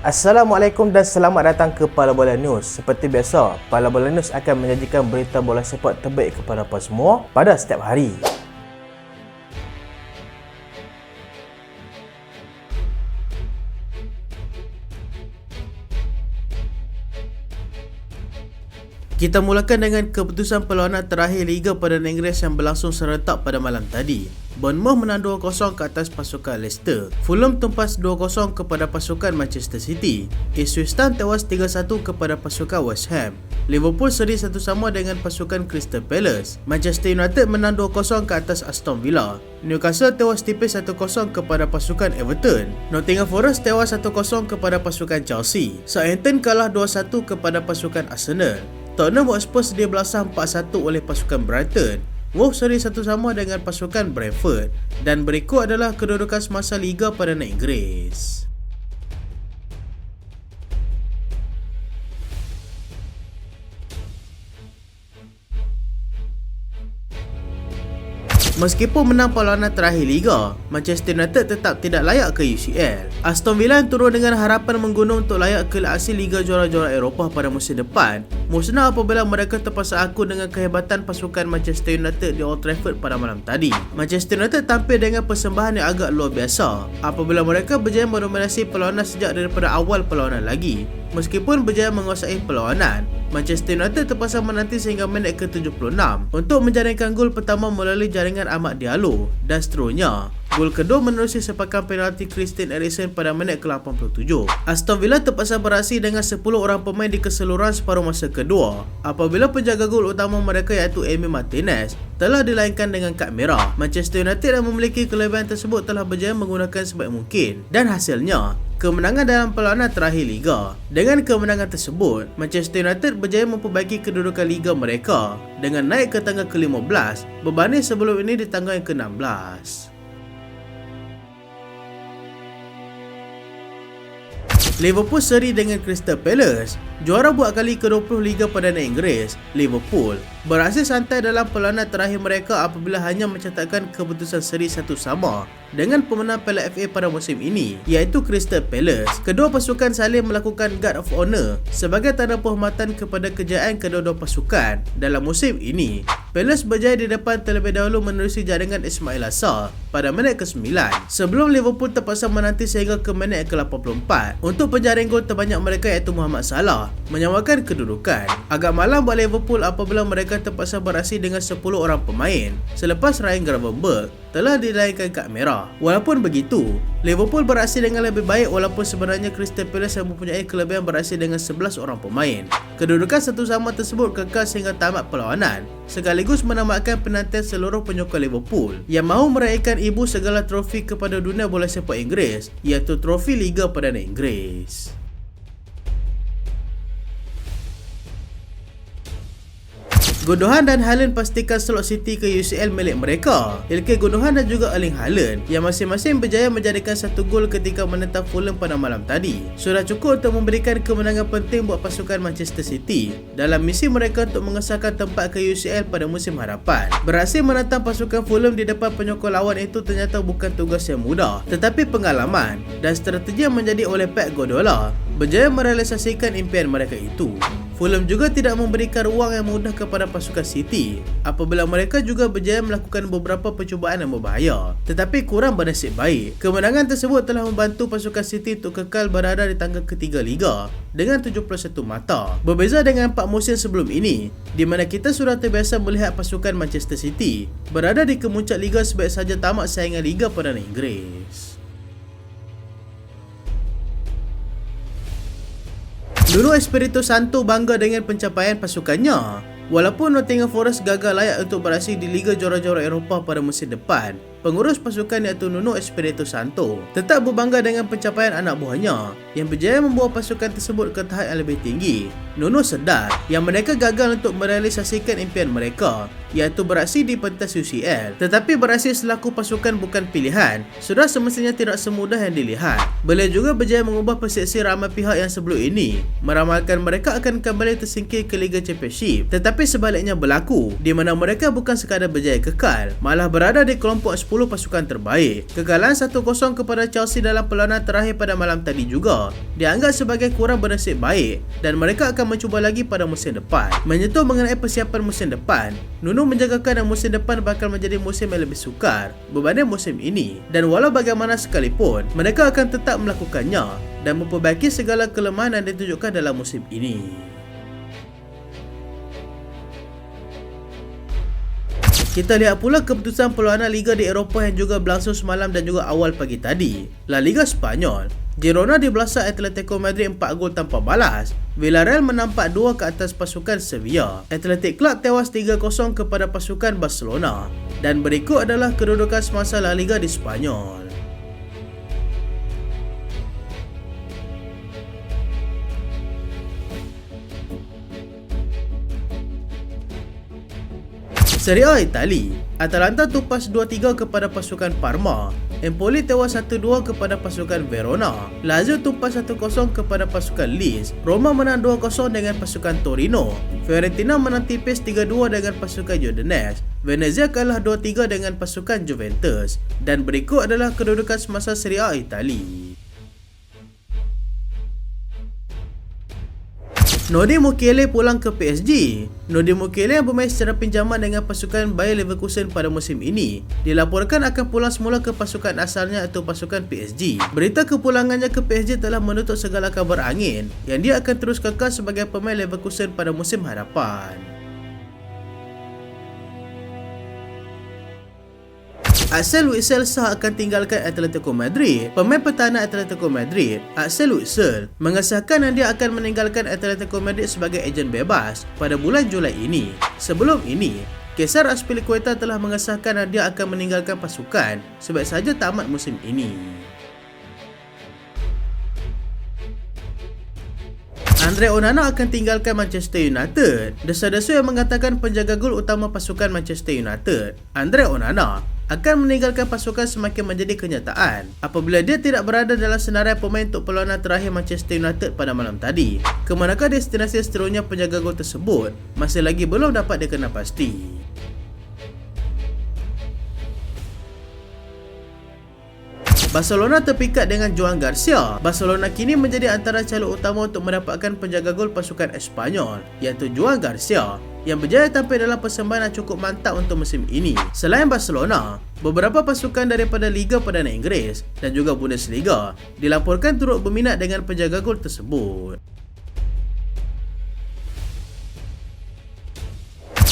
Assalamualaikum dan selamat datang ke Pala Bola News. Seperti biasa, Pala Bola News akan menyajikan berita bola sepak terbaik kepada semua pada setiap hari. Kita mulakan dengan keputusan perlawanan terakhir Liga pada Inggeris yang berlangsung serentak pada malam tadi. Bournemouth menang 2-0 ke atas pasukan Leicester. Fulham tumpas 2-0 kepada pasukan Manchester City. Ipswich Town tewas 3-1 kepada pasukan West Ham. Liverpool seri satu sama dengan pasukan Crystal Palace. Manchester United menang 2-0 ke atas Aston Villa. Newcastle tewas tipis 1-0 kepada pasukan Everton. Nottingham Forest tewas 1-0 kepada pasukan Chelsea. Southampton kalah 2-1 kepada pasukan Arsenal. Tottenham Hotspur sedia belasah 4-1 oleh pasukan Brighton. Wolves seri satu sama dengan pasukan Brentford dan berikut adalah kedudukan semasa Liga pada Inggeris. Meskipun menang perlawanan terakhir Liga, Manchester United tetap tidak layak ke UCL. Aston Villa yang turun dengan harapan menggunung untuk layak ke aksi Liga Juara-Juara Eropah pada musim depan, musnah apabila mereka terpaksa akun dengan kehebatan pasukan Manchester United di Old Trafford pada malam tadi. Manchester United tampil dengan persembahan yang agak luar biasa apabila mereka berjaya mendominasi perlawanan sejak daripada awal perlawanan lagi. Meskipun berjaya menguasai perlawanan, Manchester United terpaksa menanti sehingga minit ke-76 untuk menjaringkan gol pertama melalui jaringan Ahmad Diallo dan seterusnya. Gol kedua menerusi sepakan penalti Christian Eriksen pada minit ke-87. Aston Villa terpaksa beraksi dengan 10 orang pemain di keseluruhan separuh masa kedua apabila penjaga gol utama mereka iaitu Emi Martinez telah dilainkan dengan kad merah. Manchester United yang memiliki kelebihan tersebut telah berjaya menggunakan sebaik mungkin dan hasilnya kemenangan dalam perlawanan terakhir Liga. Dengan kemenangan tersebut, Manchester United berjaya memperbaiki kedudukan Liga mereka dengan naik ke tangga ke-15 berbanding sebelum ini di tangga yang ke-16. Liverpool seri dengan Crystal Palace. Juara buat kali ke-20 Liga Perdana Inggeris, Liverpool berhasil santai dalam perlawanan terakhir mereka apabila hanya mencatatkan keputusan seri satu sama dengan pemenang Piala FA pada musim ini iaitu Crystal Palace. Kedua pasukan saling melakukan guard of honor sebagai tanda penghormatan kepada kejayaan kedua-dua pasukan dalam musim ini. Palace berjaya di depan terlebih dahulu menerusi jaringan Ismail Assar pada minit ke-9 sebelum Liverpool terpaksa menanti sehingga ke minit ke-84 untuk penjaring gol terbanyak mereka iaitu Muhammad Salah menyamakan kedudukan. Agak malam buat Liverpool apabila mereka terpaksa beraksi dengan 10 orang pemain selepas Ryan Gravenberch telah dilaikan kad merah. Walaupun begitu, Liverpool beraksi dengan lebih baik walaupun sebenarnya Crystal Palace mempunyai kelebihan beraksi dengan 11 orang pemain. Kedudukan satu sama tersebut kekal sehingga tamat perlawanan sekaligus menamatkan penantian seluruh penyokong Liverpool yang mahu meraihkan ibu segala trofi kepada dunia bola sepak Inggeris iaitu trofi Liga Perdana Inggeris. Gundogan dan Haaland pastikan slot City ke UCL milik mereka. Ilkay Gundogan dan juga Erling Haaland yang masing-masing berjaya menjadikan satu gol ketika menentang Fulham pada malam tadi. Sudah cukup untuk memberikan kemenangan penting buat pasukan Manchester City dalam misi mereka untuk mengesahkan tempat ke UCL pada musim hadapan. Berhasil menentang pasukan Fulham di depan penyokong lawan itu ternyata bukan tugas yang mudah, tetapi pengalaman dan strategi yang menjadi oleh Pep Guardiola berjaya merealisasikan impian mereka itu. Fulham juga tidak memberikan ruang yang mudah kepada pasukan City apabila mereka juga berjaya melakukan beberapa percubaan yang berbahaya tetapi kurang bernasib baik. Kemenangan tersebut telah membantu pasukan City untuk kekal berada di tangga ketiga Liga dengan 71 mata. Berbeza dengan 4 musim sebelum ini di mana kita sudah terbiasa melihat pasukan Manchester City berada di kemuncak Liga sebaik saja tamat saingan Liga Perdana Inggeris. Nuno Espirito Santo bangga dengan pencapaian pasukannya. Walaupun Nottingham Forest gagal layak untuk beraksi di Liga Juara-Juara Eropah pada musim depan, pengurus pasukan iaitu Nuno Espirito Santo tetap berbangga dengan pencapaian anak buahnya yang berjaya membawa pasukan tersebut ke tahap yang lebih tinggi. Nuno sedar yang mereka gagal untuk merealisasikan impian mereka iaitu beraksi di pentas UCL tetapi beraksi selaku pasukan bukan pilihan sudah semestinya tidak semudah yang dilihat. Beliau juga berjaya mengubah persepsi ramai pihak yang sebelum ini meramalkan mereka akan kembali tersingkir ke Liga Championship tetapi sebaliknya berlaku di mana mereka bukan sekadar berjaya kekal malah berada di kelompok pasukan terbaik. Kekalahan 1-0 kepada Chelsea dalam perlawanan terakhir pada malam tadi juga dianggap sebagai kurang bernasib baik dan mereka akan mencuba lagi pada musim depan. Menyentuh mengenai persiapan musim depan, Nuno menjagakan yang musim depan bakal menjadi musim yang lebih sukar berbanding musim ini dan walau bagaimana sekalipun, mereka akan tetap melakukannya dan memperbaiki segala kelemahan yang ditunjukkan dalam musim ini. Kita lihat pula keputusan perlawanan Liga di Eropah yang juga berlangsung semalam dan juga awal pagi tadi. La Liga Spanyol, Girona dibelasah Atletico Madrid 4 gol tanpa balas. Villarreal menampak 2 ke atas pasukan Sevilla. Athletic Club tewas 3-0 kepada pasukan Barcelona. Dan berikut adalah kedudukan semasa La Liga di Spanyol. Serie A Itali, Atalanta tupas 2-3 kepada pasukan Parma. Empoli tewas 1-2 kepada pasukan Verona. Lazio tupas 1-0 kepada pasukan Leeds. Roma menang 2-0 dengan pasukan Torino. Fiorentina menang tipis 3-2 dengan pasukan Udinese. Venezia kalah 2-3 dengan pasukan Juventus. Dan berikut adalah kedudukan semasa Serie A Itali. Nodi Mukiele pulang ke PSG. Nodi Mukiele yang bermain secara pinjaman dengan pasukan Bayer Leverkusen pada musim ini dilaporkan akan pulang semula ke pasukan asalnya atau pasukan PSG. Berita kepulangannya ke PSG telah menutup segala kabar angin yang dia akan terus kekal sebagai pemain Leverkusen pada musim hadapan. Axel Witsel sah akan tinggalkan Atletico Madrid. Pemain pertahanan Atletico Madrid, Axel Witsel, mengesahkan dia akan meninggalkan Atletico Madrid sebagai ejen bebas pada bulan Julai ini. Sebelum ini, Kesar Aspilicueta telah mengesahkan dia akan meninggalkan pasukan sebab saja tamat musim ini. Andre Onana akan tinggalkan Manchester United. Desa-desu yang mengatakan penjaga gol utama pasukan Manchester United, Andre Onana, akan meninggalkan pasukan semakin menjadi kenyataan apabila dia tidak berada dalam senarai pemain untuk perlawanan terakhir Manchester United pada malam tadi. Kemanakah destinasi seterusnya penjaga gol tersebut masih lagi belum dapat dikenal pasti. Barcelona terpikat dengan Joan Garcia. Barcelona kini menjadi antara calon utama untuk mendapatkan penjaga gol pasukan Espanyol iaitu Joan Garcia yang berjaya tampil dalam persembahan yang cukup mantap untuk musim ini. Selain Barcelona, beberapa pasukan daripada Liga Perdana Inggeris dan juga Bundesliga dilaporkan turut berminat dengan penjaga gol tersebut.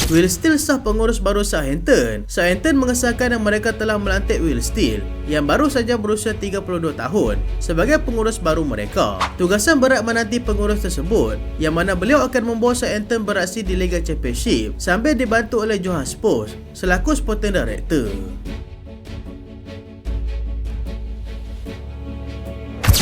Will Steele sah pengurus baru Southampton. Southampton mengesahkan yang mereka telah melantik Will Steele yang baru saja berusia 32 tahun sebagai pengurus baru mereka. Tugasan berat menanti pengurus tersebut yang mana beliau akan membawa Southampton beraksi di Liga Championship sambil dibantu oleh Johan Spurs selaku sporting director.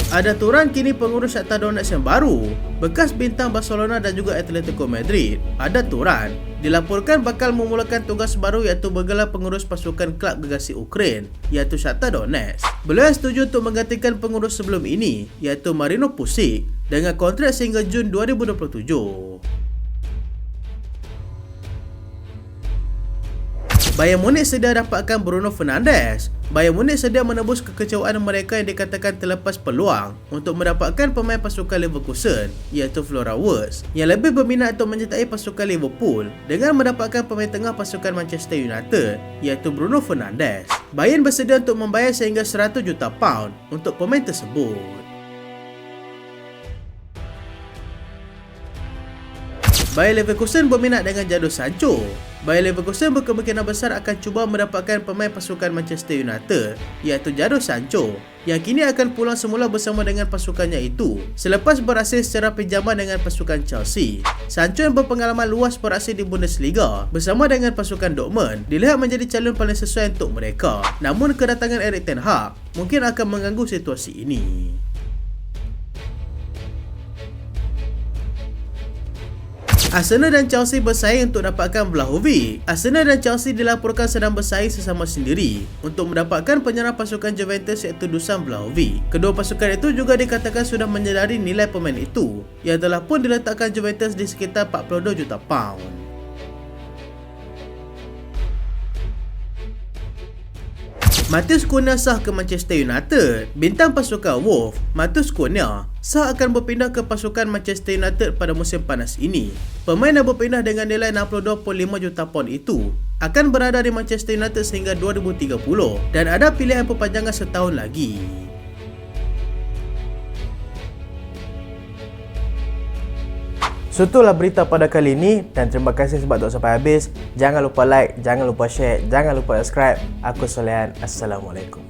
Ada turan kini pengurus Shakhtar Donetsk yang baru, bekas bintang Barcelona dan juga Atletico Madrid. Ada turan dilaporkan bakal memulakan tugas baru iaitu bergelar pengurus pasukan klub gegasi Ukraine iaitu Shakhtar Donetsk. Beliau setuju untuk menggantikan pengurus sebelum ini iaitu Marino Pusic dengan kontrak sehingga Jun 2027. Bayern Munich sedia dapatkan Bruno Fernandes. Bayern Munich sedia menebus kekecewaan mereka yang dikatakan terlepas peluang untuk mendapatkan pemain pasukan Leverkusen iaitu Flora Wirtz yang lebih berminat untuk menyertai pasukan Liverpool dengan mendapatkan pemain tengah pasukan Manchester United iaitu Bruno Fernandes. Bayern bersedia untuk membayar sehingga 100 juta pound untuk pemain tersebut. Bayer Leverkusen berminat dengan Jadon Sancho. Bayer Leverkusen berkemungkinan besar akan cuba mendapatkan pemain pasukan Manchester United iaitu Jadon Sancho yang kini akan pulang semula bersama dengan pasukannya itu selepas beraksi secara pinjaman dengan pasukan Chelsea. Sancho yang berpengalaman luas beraksi di Bundesliga bersama dengan pasukan Dortmund dilihat menjadi calon paling sesuai untuk mereka. Namun kedatangan Erik Ten Hag mungkin akan mengganggu situasi ini. Arsenal dan Chelsea bersaing untuk dapatkan Vlahovic. Arsenal dan Chelsea dilaporkan sedang bersaing sesama sendiri untuk mendapatkan penyerang pasukan Juventus iaitu Dusan Vlahovic. Kedua pasukan itu juga dikatakan sudah menyedari nilai pemain itu yang telah pun diletakkan Juventus di sekitar 42 juta pound. Matheus Cunha sah ke Manchester United. Bintang pasukan Wolf, Matheus Cunha, sah akan berpindah ke pasukan Manchester United pada musim panas ini. Pemain yang berpindah dengan nilai 62.5 juta pound itu akan berada di Manchester United sehingga 2030 dan ada pilihan perpanjangan setahun lagi. So itulah berita pada kali ini dan terima kasih sebab tengok sampai habis. Jangan lupa like, jangan lupa share, jangan lupa subscribe. Aku Solehan. Assalamualaikum.